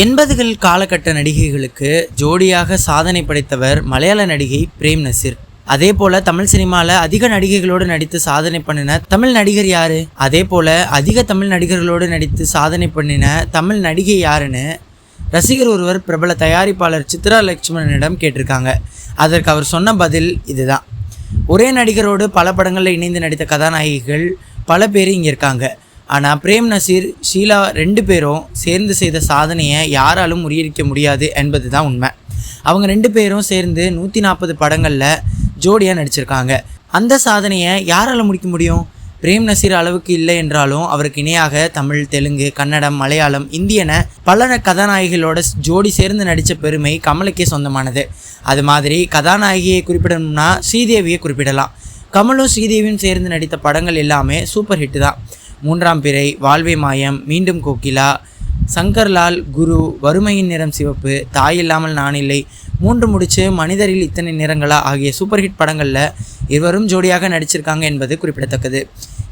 எண்பதுகள் காலகட்ட நடிகைகளுக்கு ஜோடியாக சாதனை படைத்தவர் மலையாள நடிகை பிரேம் நசீர். அதே போல தமிழ் சினிமாவில் அதிக நடிகைகளோடு நடித்து சாதனை பண்ணின தமிழ் நடிகர் யாரு? அதே போல அதிக தமிழ் நடிகர்களோடு நடித்து சாதனை பண்ணின தமிழ் நடிகை யாருன்னு ரசிகர் ஒருவர் பிரபல தயாரிப்பாளர் சித்ரா லட்சுமணனிடம் கேட்டிருக்காங்க. அதற்கு அவர் சொன்ன பதில் இதுதான். ஒரே நடிகரோடு பல படங்களில் இணைந்து நடித்த கதாநாயகிகள் பல பேர் இங்கே இருக்காங்க. ஆனால் பிரேம் நசீர் ஷீலா ரெண்டு பேரும் சேர்ந்து செய்த சாதனையை யாராலும் முறியடிக்க முடியாது என்பது தான் உண்மை. அவங்க ரெண்டு பேரும் சேர்ந்து நூற்றி நாற்பது படங்களில் ஜோடியாக நடிச்சிருக்காங்க. அந்த சாதனையை யாரால் முடிக்க முடியும்? பிரேம் நசீர் அளவுக்கு இல்லை என்றாலும் அவருக்கு இணையாக தமிழ் தெலுங்கு கன்னடம் மலையாளம் இந்தியன பல கதாநாயகிகளோட ஜோடி சேர்ந்து நடித்த பெருமை கமலுக்கே சொந்தமானது. அது மாதிரி கதாநாயகியை குறிப்பிடணும்னா ஸ்ரீதேவியை குறிப்பிடலாம். கமலும் ஸ்ரீதேவியும் சேர்ந்து நடித்த படங்கள் எல்லாமே சூப்பர் ஹிட் தான் மூன்றாம் பிறை வாழ்வை மாயம் மீண்டும் கோகிலா. சங்கர்லால் குரு வறுமையின் நிறம் சிவப்பு தாய் இல்லாமல் நான் இல்லை. மூன்று முடிச்சு மனிதரில் இத்தனை நிறங்களா? ஆகிய சூப்பர் ஹிட் படங்களில் இருவரும் ஜோடியாக நடிச்சிருக்காங்க என்பது குறிப்பிடத்தக்கது.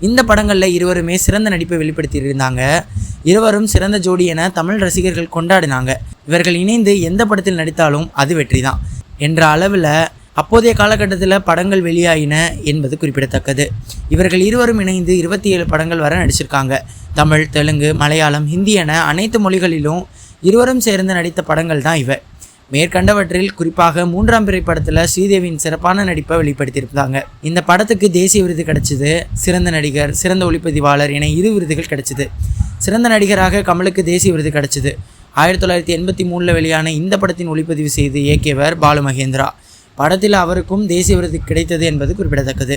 இந்த படங்களில் இருவருமே சிறந்த நடிப்பை வெளிப்படுத்தியிருந்தாங்க. இருவரும் சிறந்த ஜோடி என தமிழ் ரசிகர்கள் கொண்டாடினாங்க. இவர்கள் இணைந்து எந்த படத்தில் நடித்தாலும் அது வெற்றி தான் என்ற அளவில் அப்போதைய காலகட்டத்தில் படங்கள் வெளியாயின என்பது குறிப்பிடத்தக்கது. இவர்கள் இருவரும் இணைந்து இருபத்தி ஏழு படங்கள் வரை நடிச்சிருக்காங்க. தமிழ் தெலுங்கு மலையாளம் ஹிந்தி என அனைத்து மொழிகளிலும் இருவரும் சேர்ந்து நடித்த படங்கள் தான் இவை. மேற்கண்டவற்றில் குறிப்பாக மூன்றாம் பிறை படத்தில் ஸ்ரீதேவியின் சிறப்பான நடிப்பை வெளிப்படுத்தியிருந்தாங்க. இந்த படத்துக்கு தேசிய விருது கிடைச்சிது சிறந்த நடிகர் சிறந்த ஒளிப்பதிவாளர் என இரு விருதுகள் கிடைச்சிது. சிறந்த நடிகராக கமலுக்கு தேசிய விருது கிடைச்சிது. ஆயிரத்தி தொள்ளாயிரத்தி எண்பத்தி மூணில் வெளியான இந்த படத்தின் ஒளிப்பதிவு செய்து இயக்கியவர் பாலு மகேந்திரா. படத்தில் அவருக்கும் தேசிய விருது கிடைத்தது என்பது குறிப்பிடத்தக்கது.